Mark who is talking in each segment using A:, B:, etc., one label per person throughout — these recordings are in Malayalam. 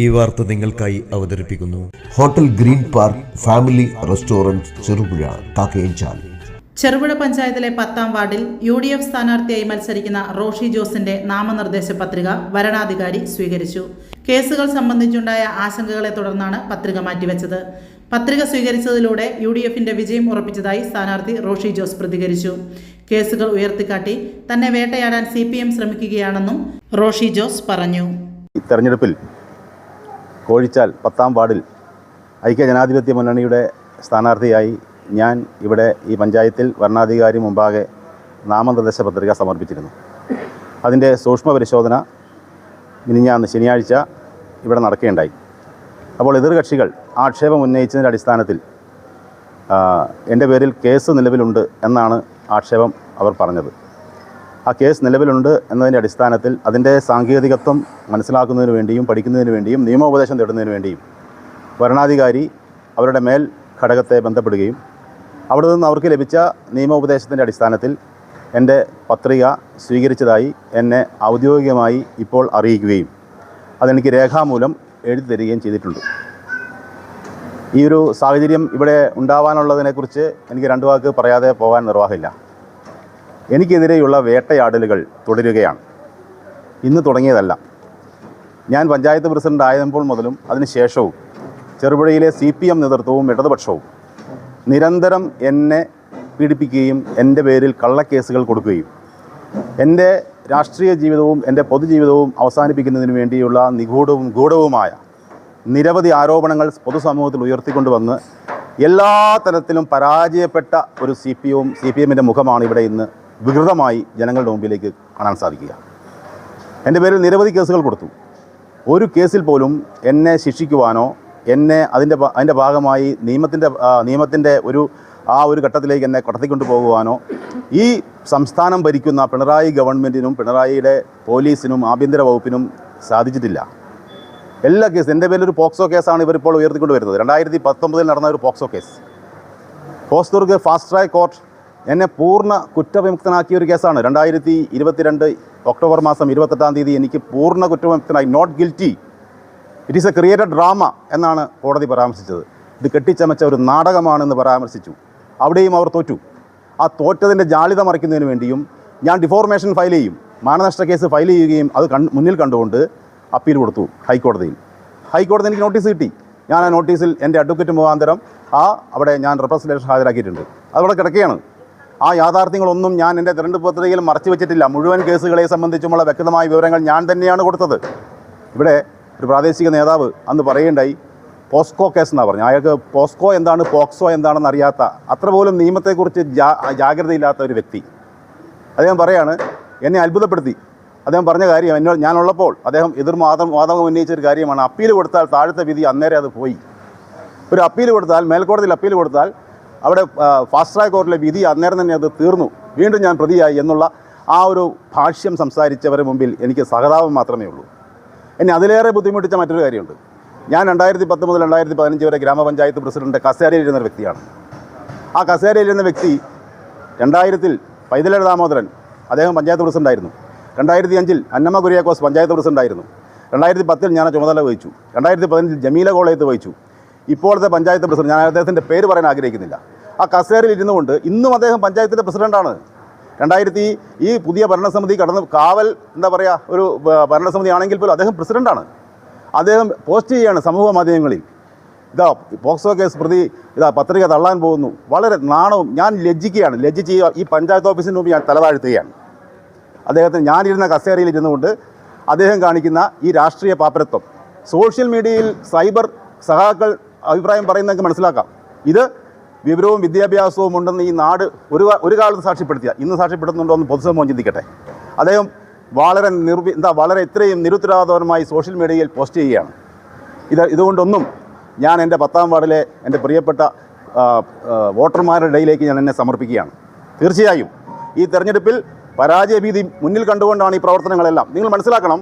A: ഈ വാർത്ത നിങ്ങൾക്കായി അവതരിപ്പിക്കുന്നു.
B: Hotel green park family restaurant Cherupuzha Kakkayanchal.
C: Cherupuzha പഞ്ചായത്തിലെ പത്താം വാർഡിൽ യു ഡി എഫ് സ്ഥാനാർത്ഥിയായി മത്സരിക്കുന്ന റോഷി ജോസിന്റെ നാമനിർദ്ദേശ പത്രിക വരണാധികാരി സ്വീകരിച്ചു. കേസുകൾ സംബന്ധിച്ചുണ്ടായ ആശങ്കകളെ തുടർന്നാണ് പത്രിക മാറ്റിവെച്ചത്. പത്രിക സ്വീകരിച്ചതിലൂടെ യു ഡി എഫിന്റെ വിജയം ഉറപ്പിച്ചതായി സ്ഥാനാർത്ഥി റോഷി ജോസ് പ്രതികരിച്ചു. കേസുകൾ ഉയർത്തിക്കാട്ടി തന്നെ വേട്ടയാടാൻ സി പി എം ശ്രമിക്കുകയാണെന്നും റോഷി ജോസ് പറഞ്ഞു.
D: തെരഞ്ഞെടുപ്പിൽ കോഴിച്ചാൽ പത്താം വാർഡിൽ ഐക്യ ജനാധിപത്യ മുന്നണിയുടെ സ്ഥാനാർത്ഥിയായി ഞാൻ ഇവിടെ ഈ പഞ്ചായത്തിൽ വരണാധികാരി മുമ്പാകെ നാമനിർദ്ദേശ പത്രിക സമർപ്പിച്ചിരുന്നു. അതിന്റെ സൂക്ഷ്മ പരിശോധന മിനിഞ്ഞാന്ന് ശനിയാഴ്ച ഇവിടെ നടക്കുകയുണ്ടായി അപ്പോൾ എതിർകക്ഷികൾ ആക്ഷേപം ഉന്നയിച്ചതിന്റെ അടിസ്ഥാനത്തിൽ എന്റെ പേരിൽ കേസ് നിലവിലുണ്ട് എന്നാണ് ആക്ഷേപം അവർ പറഞ്ഞത്. ആ കേസ് നിലവിലുണ്ട് എന്നതിന്റെ അടിസ്ഥാനത്തിൽ അതിന്റെ സാങ്കേതികത്വം മനസ്സിലാക്കുന്നതിന് വേണ്ടിയും പഠിക്കുന്നതിന് വേണ്ടിയും നിയമോപദേശം തേടുന്നതിന് വേണ്ടിയും ഭരണാധികാരി അവരുടെ മേൽ ഘടകത്തെ ബന്ധപ്പെടുകയും അവിടെ നിന്ന് അവർക്ക് ലഭിച്ച നിയമോപദേശത്തിന്റെ അടിസ്ഥാനത്തിൽ എന്റെ പത്രിക സ്വീകരിച്ചതായി എന്നെ ഔദ്യോഗികമായി ഇപ്പോൾ അറിയിക്കുകയും അതെനിക്ക് രേഖാമൂലം എഴുതി തരികയും ചെയ്തിട്ടുണ്ട്. ഈ ഒരു സാഹചര്യം ഇവിടെ ഉണ്ടാവാനുള്ളതിനെക്കുറിച്ച് എനിക്ക് രണ്ട് വാക്ക് പറയാതെ പോകാൻ നിർവാഹമില്ല. എനിക്കെതിരെയുള്ള വേട്ടയാടലുകൾ തുടരുകയാണ്. ഇന്ന് തുടങ്ങിയതല്ല. ഞാൻ പഞ്ചായത്ത് പ്രസിഡന്റ് ആയപ്പോൾ മുതലും അതിനുശേഷവും ചെറുപുഴയിലെ സി പി എം നേതൃത്വവും ഇടതുപക്ഷവും നിരന്തരം എന്നെ പീഡിപ്പിക്കുകയും എന്റെ പേരിൽ കള്ളക്കേസുകൾ കൊടുക്കുകയും എന്റെ രാഷ്ട്രീയ ജീവിതവും എന്റെ പൊതുജീവിതവും അവസാനിപ്പിക്കുന്നതിന് വേണ്ടിയുള്ള നിഗൂഢവും ഗൂഢവുമായ നിരവധി ആരോപണങ്ങൾ പൊതുസമൂഹത്തിൽ ഉയർത്തിക്കൊണ്ടുവന്ന് എല്ലാ തരത്തിലും പരാജയപ്പെട്ട ഒരു C P M C P എമ്മിന്റെ മുഖമാണ് ഇവിടെ ഇന്ന് വികൃതമായി ജനങ്ങളുടെ മുമ്പിലേക്ക് കാണാൻ സാധിക്കുക. എന്റെ പേരിൽ നിരവധി കേസുകൾ കൊടുത്തു. ഒരു കേസിൽ പോലും എന്നെ ശിക്ഷിക്കുവാനോ എന്നെ അതിന്റെ അതിന്റെ ഭാഗമായി നിയമത്തിന്റെ നിയമത്തിന്റെ ഒരു ആ ഒരു ഘട്ടത്തിലേക്ക് എന്നെ കടത്തിക്കൊണ്ടു പോകുവാനോ ഈ സംസ്ഥാനം ഭരിക്കുന്ന പിണറായി ഗവൺമെന്റിനും പിണറായിയുടെ പോലീസിനും ആഭ്യന്തര വകുപ്പിനും സാധിച്ചിട്ടില്ല. എല്ലാ കേസും എന്റെ പേരിൽ ഒരു പോക്സോ കേസാണ് ഇവരിപ്പോൾ ഉയർത്തിക്കൊണ്ട് വരുന്നത്. രണ്ടായിരത്തി പത്തൊമ്പതിൽ നടന്ന ഒരു POCSO case. Hosdurg fast track court എന്നെ പൂർണ കുറ്റവിമുക്തനാക്കിയ ഒരു കേസാണ്. രണ്ടായിരത്തി ഇരുപത്തിരണ്ട് ഒക്ടോബർ മാസം ഇരുപത്തെട്ടാം തീയതി എനിക്ക് പൂർണ കുറ്റവിമുക്തനായി not guilty it is a created drama എന്നാണ് കോടതി പരാമർശിച്ചത്. ഇത് കെട്ടിച്ചമച്ച ഒരു നാടകമാണെന്ന് പരാമർശിച്ചു. അവിടെയും അവർ തോറ്റു. ആ തോറ്റതിന്റെ ജാളിത മറിക്കുന്നതിന് വേണ്ടിയും ഞാൻ ഡിഫോർമേഷൻ ഫയൽ ചെയ്യും. മാനനഷ്ട കേസ് ഫയൽ ചെയ്യുകയും അത് മുന്നിൽ കണ്ടുകൊണ്ട് അപ്പീൽ കൊടുത്തു ഹൈക്കോടതിയിൽ. ഹൈക്കോടതി എനിക്ക് നോട്ടീസ് കിട്ടി. ഞാൻ ആ നോട്ടീസിൽ എന്റെ അഡ്വക്കേറ്റ് മുഖാന്തരം ആ അവിടെ ഞാൻ റെപ്രസെന്റേഷൻ ഹാജരാക്കിയിട്ടുണ്ട്. അതവിടെ കിടക്കുകയാണ്. ആ യാഥാർത്ഥ്യങ്ങളൊന്നും ഞാൻ എന്റെ തിരഞ്ഞെടുപ്പ് പത്രികയിൽ മറച്ചു വെച്ചിട്ടില്ല. മുഴുവൻ കേസുകളെ സംബന്ധിച്ചുമുള്ള വ്യക്തമായ വിവരങ്ങൾ ഞാൻ തന്നെയാണ് കൊടുത്തത്. ഇവിടെ ഒരു പ്രാദേശിക നേതാവ് അന്ന് പറയുകയുണ്ടായി പോസ്കോ കേസ് എന്നാണ് പറഞ്ഞത് അയാൾക്ക് പോസ്കോ എന്താണ് പോക്സോ എന്താണെന്ന് അറിയാത്ത അത്ര പോലും നിയമത്തെക്കുറിച്ച് ജാ ജാഗ്രതയില്ലാത്ത ഒരു വ്യക്തി. അദ്ദേഹം പറയാണ് എന്നെ അത്ഭുതപ്പെടുത്തി. അദ്ദേഹം പറഞ്ഞ കാര്യം എന്നോ ഞാനുള്ളപ്പോൾ അദ്ദേഹം എതിർ വാദം വാദം ഉന്നയിച്ച ഒരു കാര്യമാണ്. അപ്പീൽ കൊടുത്താൽ താഴത്തെ വിധി അന്നേരം അത് പോയി. ഒരു അപ്പീൽ കൊടുത്താൽ മേൽക്കോടതിയിൽ അപ്പീൽ കൊടുത്താൽ അവിടെ ഫാസ്റ്റ് ട്രാക്ക് കോർട്ടിലെ വിധി അന്നേരം തന്നെ അത് തീർന്നു. വീണ്ടും ഞാൻ പ്രതിയായി എന്നുള്ള ആ ഒരു ഭാഷ്യം സംസാരിച്ചവരുടെ മുമ്പിൽ എനിക്ക് സഹതാപം മാത്രമേ ഉള്ളൂ. എന്നെ അതിലേറെ ബുദ്ധിമുട്ടിച്ച മറ്റൊരു കാര്യമുണ്ട്. ഞാൻ രണ്ടായിരത്തി പത്ത് മുതൽ രണ്ടായിരത്തി പതിനഞ്ച് വരെ ഗ്രാമപഞ്ചായത്ത് പ്രസിഡന്റ് കസേരയിലിരുന്ന വ്യക്തിയാണ്. ആ കസേരയിലിരുന്ന വ്യക്തി രണ്ടായിരത്തിൽ പൈതല ദാമോദരൻ അദ്ദേഹം പഞ്ചായത്ത് പ്രസിഡന്റായിരുന്നു രണ്ടായിരത്തി അഞ്ചിൽ അന്നമ്മ കുര്യാക്കോസ് പഞ്ചായത്ത് പ്രസിഡന്റായിരുന്നു രണ്ടായിരത്തി പത്തിൽ ഞാൻ ചുമതല വഹിച്ചു. രണ്ടായിരത്തി പതിനഞ്ചിൽ ജമീല കോളേജ് വഹിച്ചു. ഇപ്പോഴത്തെ പഞ്ചായത്ത് പ്രസിഡന്റ് ഞാൻ അദ്ദേഹത്തിന്റെ പേര് പറയാൻ ആഗ്രഹിക്കുന്നില്ല. ആ കസേരയിൽ ഇരുന്നുകൊണ്ട് ഇന്നും അദ്ദേഹം പഞ്ചായത്തിന്റെ പ്രസിഡന്റാണ്. രണ്ടായിരത്തി ഈ പുതിയ ഭരണസമിതി കടന്ന് കാവൽ എന്താ പറയുക ഒരു ഭരണസമിതി ആണെങ്കിൽ പോലും അദ്ദേഹം പ്രസിഡന്റാണ്. അദ്ദേഹം പോസ്റ്റ് ചെയ്യുകയാണ് സമൂഹ മാധ്യമങ്ങളിൽ. ഇതാ പോക്സോ കേസ് പ്രതി ഇതാ പത്രിക തള്ളാൻ പോകുന്നു. വളരെ നാണവും ഞാൻ ലജ്ജിക്കുകയാണ്. ലജ്ജിച്ച് ഈ- ഈ പഞ്ചായത്ത് ഓഫീസിന് മുമ്പ് ഞാൻ തലതാഴ്ത്തുകയാണ്. അദ്ദേഹത്തിന് ഞാനിരുന്ന കസേരയിൽ ഇരുന്നുകൊണ്ട് അദ്ദേഹം കാണിക്കുന്ന ഈ രാഷ്ട്രീയ പാപ്പരത്വം. സോഷ്യൽ മീഡിയയിൽ സൈബർ സഹാക്കൾ അഭിപ്രായം പറയുന്നതൊക്കെ മനസ്സിലാക്കാം. ഇത് വിവരവും വിദ്യാഭ്യാസവും ഉണ്ടെന്ന് ഈ നാട് ഒരു ഒരു കാലത്ത് സാക്ഷ്യപ്പെടുത്തിയ. ഇന്ന് സാക്ഷ്യപ്പെടുത്തുന്നുണ്ടോ എന്ന് പൊതുസമൂഹം ചിന്തിക്കട്ടെ. അദ്ദേഹം വളരെ നിർവി എന്താ വളരെ ഇത്രയും നിരുത്തരവാദപരമായി സോഷ്യൽ മീഡിയയിൽ പോസ്റ്റ് ചെയ്യുകയാണ്. ഇത് ഇതുകൊണ്ടൊന്നും ഞാൻ എന്റെ പത്താം വാർഡിലെ എന്റെ പ്രിയപ്പെട്ട വോട്ടർമാരുടെ ഇടയിലേക്ക് ഞാൻ എന്നെ സമർപ്പിക്കുകയാണ്. തീർച്ചയായും ഈ തെരഞ്ഞെടുപ്പിൽ പരാജയഭീതി മുന്നിൽ കണ്ടുകൊണ്ടാണ് ഈ പ്രവർത്തനങ്ങളെല്ലാം. നിങ്ങൾ മനസ്സിലാക്കണം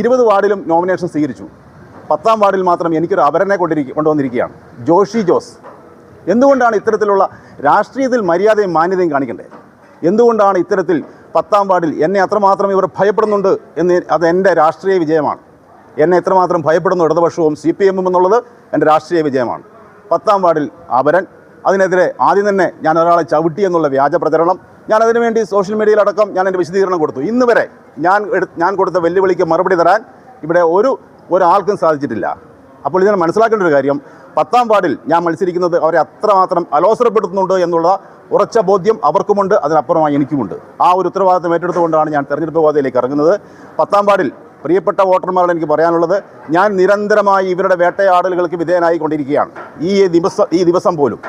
D: ഇരുപത് വാർഡിലും നോമിനേഷൻ സ്വീകരിച്ചു. പത്താം വാർഡിൽ മാത്രം എനിക്കൊരു അപരനെ കൊണ്ടിരിക്കുക കൊണ്ടുവന്നിരിക്കുകയാണ്. ജോഷി ജോസ്. എന്തുകൊണ്ടാണ് ഇത്തരത്തിലുള്ള രാഷ്ട്രീയത്തിൽ മര്യാദയും മാന്യതയും കാണിക്കേണ്ടത് എന്തുകൊണ്ടാണ് ഇത്തരത്തിൽ പത്താം വാർഡിൽ എന്നെ അത്രമാത്രം ഇവർ ഭയപ്പെടുന്നുണ്ട് എന്ന് അത് എന്റെ രാഷ്ട്രീയ വിജയമാണ്. എന്നെ എത്രമാത്രം ഭയപ്പെടുന്നു ഇടതുപക്ഷവും സി പി എമ്മും എന്നുള്ളത് എന്റെ രാഷ്ട്രീയ വിജയമാണ്. പത്താം വാർഡിൽ അപരൻ അതിനെതിരെ ആദ്യം തന്നെ ഞാൻ ഒരാളെ ചവിട്ടി എന്നുള്ള വ്യാജ പ്രചരണം ഞാൻ അതിനുവേണ്ടി സോഷ്യൽ മീഡിയയിലടക്കം ഞാൻ എന്റെ വിശദീകരണം കൊടുത്തു. ഇന്ന് വരെ ഞാൻ ഞാൻ കൊടുത്ത വെല്ലുവിളിക്ക് മറുപടി തരാൻ ഇവിടെ ഒരു ഒരാൾക്കും സാധിച്ചിട്ടില്ല. അപ്പോൾ ഇതിനെ മനസ്സിലാക്കേണ്ട ഒരു കാര്യം പത്താം വാർഡിൽ ഞാൻ മത്സരിക്കുന്നത് അവരെ അത്രമാത്രം അലോസരപ്പെടുത്തുന്നുണ്ട് എന്നുള്ള ഉറച്ച ബോധ്യം അവർക്കുമുണ്ട് അതിനപ്പുറമായി എനിക്കുമുണ്ട്. ആ ഒരു ഉത്തരവാദിത്തം ഏറ്റെടുത്തുകൊണ്ടാണ് ഞാൻ തെരഞ്ഞെടുപ്പ് പാതയിലേക്ക് ഇറങ്ങുന്നത്. പത്താം വാർഡിൽ പ്രിയപ്പെട്ട വോട്ടർമാരോട് എനിക്ക് പറയാനുള്ളത് ഞാൻ നിരന്തരമായി ഇവരുടെ വേട്ടയാടലുകൾക്ക് വിധേയനായിക്കൊണ്ടിരിക്കുകയാണ്. ഈ ദിവസം ഈ ദിവസം പോലും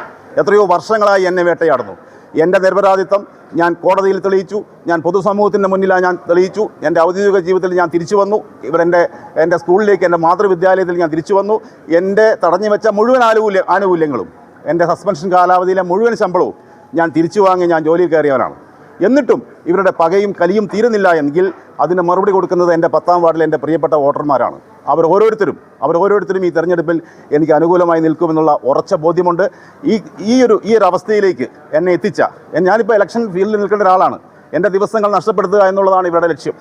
D: എത്രയോ വർഷങ്ങളായി എന്നെ വേട്ടയാടുന്നു. എന്റെ നിർപരാധിത്വം ഞാൻ കോടതിയിൽ തെളിയിച്ചു. ഞാൻ പൊതുസമൂഹത്തിന്റെ മുന്നിലാണ് ഞാൻ തെളിയിച്ചു. എന്റെ ഔദ്യോഗിക ജീവിതത്തിൽ ഞാൻ തിരിച്ചു വന്നു. ഇവരെന്റെ എന്റെ സ്കൂളിലേക്ക് എന്റെ മാതൃവിദ്യാലയത്തിൽ ഞാൻ തിരിച്ചു വന്നു. എന്റെ തടഞ്ഞു വെച്ച മുഴുവൻ ആനുകൂല്യ ആനുകൂല്യങ്ങളും എന്റെ സസ്പെൻഷൻ കാലാവധിയിലെ മുഴുവൻ ശമ്പളവും ഞാൻ തിരിച്ചു വാങ്ങി ഞാൻ ജോലിയിൽ കയറിയവനാണ്. എന്നിട്ടും ഇവരുടെ പകയും കലിയും തീരുന്നില്ല എങ്കിൽ അതിന് മറുപടി കൊടുക്കുന്നത് എന്റെ പത്താം വാർഡിലെ എന്റെ പ്രിയപ്പെട്ട വോട്ടർമാരാണ്. അവർ ഓരോരുത്തരും അവർ ഓരോരുത്തരും ഈ തെരഞ്ഞെടുപ്പിൽ എനിക്ക് അനുകൂലമായി നിൽക്കുമെന്നുള്ള ഉറച്ച ബോധ്യമുണ്ട്. ഈ ഈ ഒരു ഈ ഒരു അവസ്ഥയിലേക്ക് എന്നെ എത്തിച്ച ഞാനിപ്പോൾ ഇലക്ഷൻ ഫീൽഡിൽ നിൽക്കേണ്ട ഒരാളാണ്. എന്റെ ദിവസങ്ങൾ നഷ്ടപ്പെടുത്തുക എന്നുള്ളതാണ് ഇവരുടെ ലക്ഷ്യം.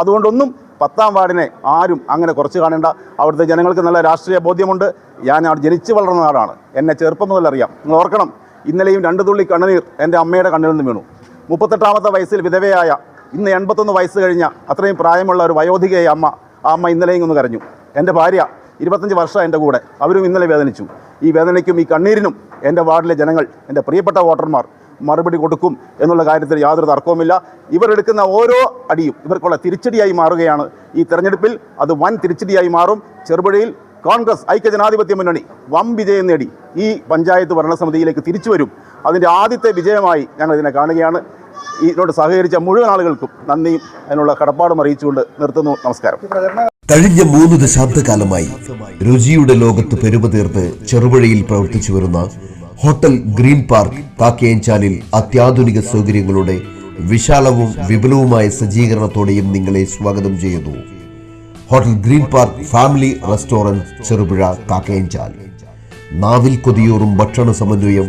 D: അതുകൊണ്ടൊന്നും പത്താം വാർഡിനെ ആരും അങ്ങനെ കുറച്ച് കാണേണ്ട. അവിടുത്തെ ജനങ്ങൾക്ക് നല്ല രാഷ്ട്രീയ ബോധ്യമുണ്ട്. ഞാൻ അവിടെ ജനിച്ചു വളർന്ന നാടാണ് എന്നെ ചെറുപ്പം മുതൽ അറിയാം. നിങ്ങൾ ഓർക്കണം ഇന്നലെയും രണ്ട് തുള്ളി കണ്ണുനീർ എന്റെ അമ്മയുടെ കണ്ണിൽ നിന്ന് വീണു. മുപ്പത്തെട്ടാമത്തെ വയസ്സിൽ വിധവയായ ഇന്ന് എൺപത്തൊന്ന് വയസ്സ് കഴിഞ്ഞ അത്രയും പ്രായമുള്ള ഒരു വയോധികയായ അമ്മ ആ അമ്മ ഇന്നലെയും ഒന്ന് കരഞ്ഞു. എന്റെ ഭാര്യ ഇരുപത്തഞ്ച് വർഷം എന്റെ കൂടെ. അവരും ഇന്നലെ വേദനിച്ചു. ഈ വേദനയ്ക്കും ഈ കണ്ണീരിനും എന്റെ വാർഡിലെ ജനങ്ങൾ എന്റെ പ്രിയപ്പെട്ട വോട്ടർമാർ മറുപടി കൊടുക്കും എന്നുള്ള കാര്യത്തിൽ യാതൊരു തർക്കവുമില്ല. ഇവരെടുക്കുന്ന ഓരോ അടിയും ഇവർക്കുള്ള തിരിച്ചടിയായി മാറുകയാണ്. ഈ തെരഞ്ഞെടുപ്പിൽ അത് വൻ തിരിച്ചടിയായി മാറും. ചെറുപുഴയിൽ കോൺഗ്രസ് ഐക്യജനാധിപത്യ മുന്നണി വം വിജയം നേടി ഈ പഞ്ചായത്ത് ഭരണസമിതിയിലേക്ക് തിരിച്ചു വരും. അതിന്റെ ആദ്യത്തെ വിജയമായി ഞങ്ങൾ ഇതിനെ കാണുകയാണ് ഇതിനോട് സഹകരിച്ച മുഴുവൻ ആളുകൾക്കും നന്ദിയും അതിനുള്ള കടപ്പാടും അറിയിച്ചുകൊണ്ട് നിർത്തുന്നു. നമസ്കാരം.
B: കഴിഞ്ഞ മൂന്ന് ദശാബ്ദകാലമായി രുചിയുടെ ലോകത്ത് പെരുമതീർത്ത് ചെറുപുഴയിൽ പ്രവർത്തിച്ചു വരുന്ന ഹോട്ടൽ ഗ്രീൻ പാർക്ക് കാക്കയഞ്ചാലിൽ അത്യാധുനിക സൗകര്യങ്ങളുടെ വിശാലവും വിപുലവുമായ സജ്ജീകരണത്തോടെയും നിങ്ങളെ സ്വാഗതം ചെയ്യുന്നു. Hotel green park family restaurant Cherupuzha Kakkayanchal നാവിൽ കൊതിയൂറും ഭക്ഷണ സമന്വയം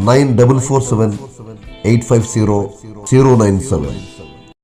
B: nine double four seven eight five zero zero nine seven